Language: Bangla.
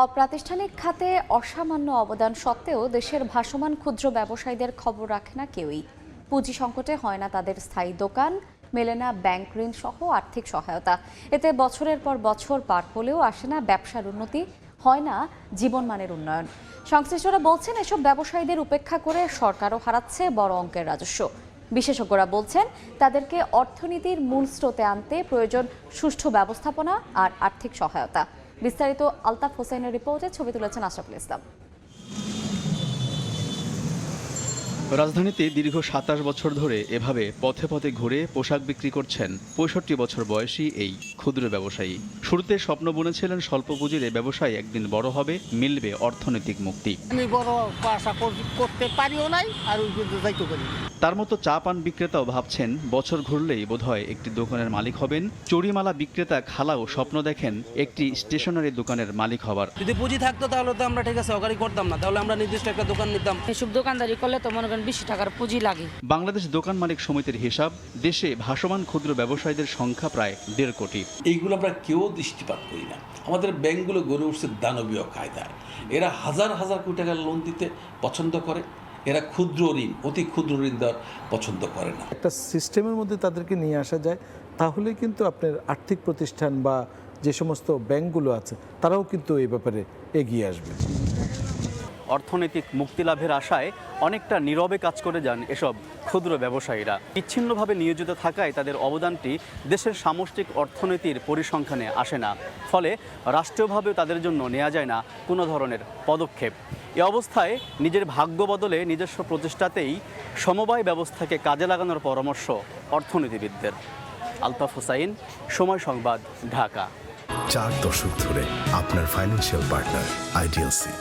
অপ্রাতিষ্ঠানিক খাতে অসামান্য অবদান সত্ত্বেও দেশের ভাসমান ক্ষুদ্র ব্যবসায়ীদের খবর রাখে না কেউই। পুঁজি সংকটে হয় না তাদের স্থায়ী দোকান, মেলে না ব্যাংক ঋণ সহ আর্থিক সহায়তা। এতে বছরের পর বছর পার হলেও আসে না ব্যবসার উন্নতি, হয় না জীবনমানের উন্নয়ন। সংশ্লিষ্টরা বলছেন, এসব ব্যবসায়ীদের উপেক্ষা করে সরকারও হারাচ্ছে বড় অঙ্কের রাজস্ব। বিশেষজ্ঞরা বলছেন, তাদেরকে অর্থনীতির মূল স্রোতে আনতে প্রয়োজন সুষ্ঠু ব্যবস্থাপনা আর আর্থিক সহায়তা। বিস্তারিত আলতাফ হোসেনের রিপোর্টে ছবি তুলেছেন আশরাফুল ইসলাম। রাজধানীতে দীর্ঘ সাতাশ বছর ধরে এভাবে পথে পথে ঘুরে পোশাক বিক্রি করছেন পঁয়ষট্টি বছর বয়সী এই ক্ষুদ্র ব্যবসায়ী। শুরুতে স্বপ্ন বুনেছিলেন স্বল্প পুঁজির এই ব্যবসায় একদিন বড় হবে মিলবে অর্থনৈতিক মুক্তি। আমি বড় আশা কর- করতে পারিও নাই আর যাইতে পারি না। তার মতো চা পান বিক্রেতাও ভাবছেন বছর ঘুরলেই বোধহয় একটি দোকানের মালিক হবেন। চুরিমালা বিক্রেতা খালাও স্বপ্ন দেখেন একটি স্টেশনারি দোকানের মালিক হবার। যদি পুঁজি থাকতো তাহলে তো আমরা ঠিক আছে সহকারী করতাম না। তাহলে আমরা নির্দিষ্ট একটা দোকান নিতাম। এসব দোকানদারি করলে তো মনে করেন বেশি টাকার পুঁজি লাগে। বাংলাদেশ দোকান মালিক সমিতির হিসাব দেশে ভাসমান ক্ষুদ্র ব্যবসায়ীদের সংখ্যা প্রায় দেড় কোটি। এইগুলো আমরা কেউ দৃষ্টিপাত করি না। আমাদের ব্যাংকগুলো গড়ে উঠছে দানবীয় কায়দায়। এরা হাজার হাজার কোটি টাকার লোন দিতে পছন্দ করে। এরা ক্ষুদ্র ঋণ, অতি ক্ষুদ্র ঋণ দেওয়ার পছন্দ করে না। একটা সিস্টেমের মধ্যে তাদেরকে নিয়ে আসা যায়, তাহলে কিন্তু আপনার আর্থিক প্রতিষ্ঠান বা যে সমস্ত ব্যাংকগুলো আছে, তারাও কিন্তু এই ব্যাপারে এগিয়ে আসবে। অর্থনৈতিক মুক্তি লাভের আশায় অনেকটা নীরবে কাজ করে যান এসব ক্ষুদ্র ব্যবসায়ীরা। বিচ্ছিন্নভাবে নিয়োজিত থাকায় তাদের অবদানটি দেশের সামষ্টিক অর্থনীতির পরিসংখ্যানে আসে না। ফলে রাষ্ট্রীয়ভাবেও তাদের জন্য নেওয়া যায় না কোনো ধরনের পদক্ষেপ। এ অবস্থায় নিজের ভাগ্য বদলে নিজস্ব প্রচেষ্টাতেই সমবায় ব্যবস্থাকে কাজে লাগানোর পরামর্শ অর্থনীতিবিদদের। আলতাফ হুসাইন, সময় সংবাদ, ঢাকা। চার দশক ধরে আপনার ফাইন্যান্সিয়াল পার্টনার আইডিএলসি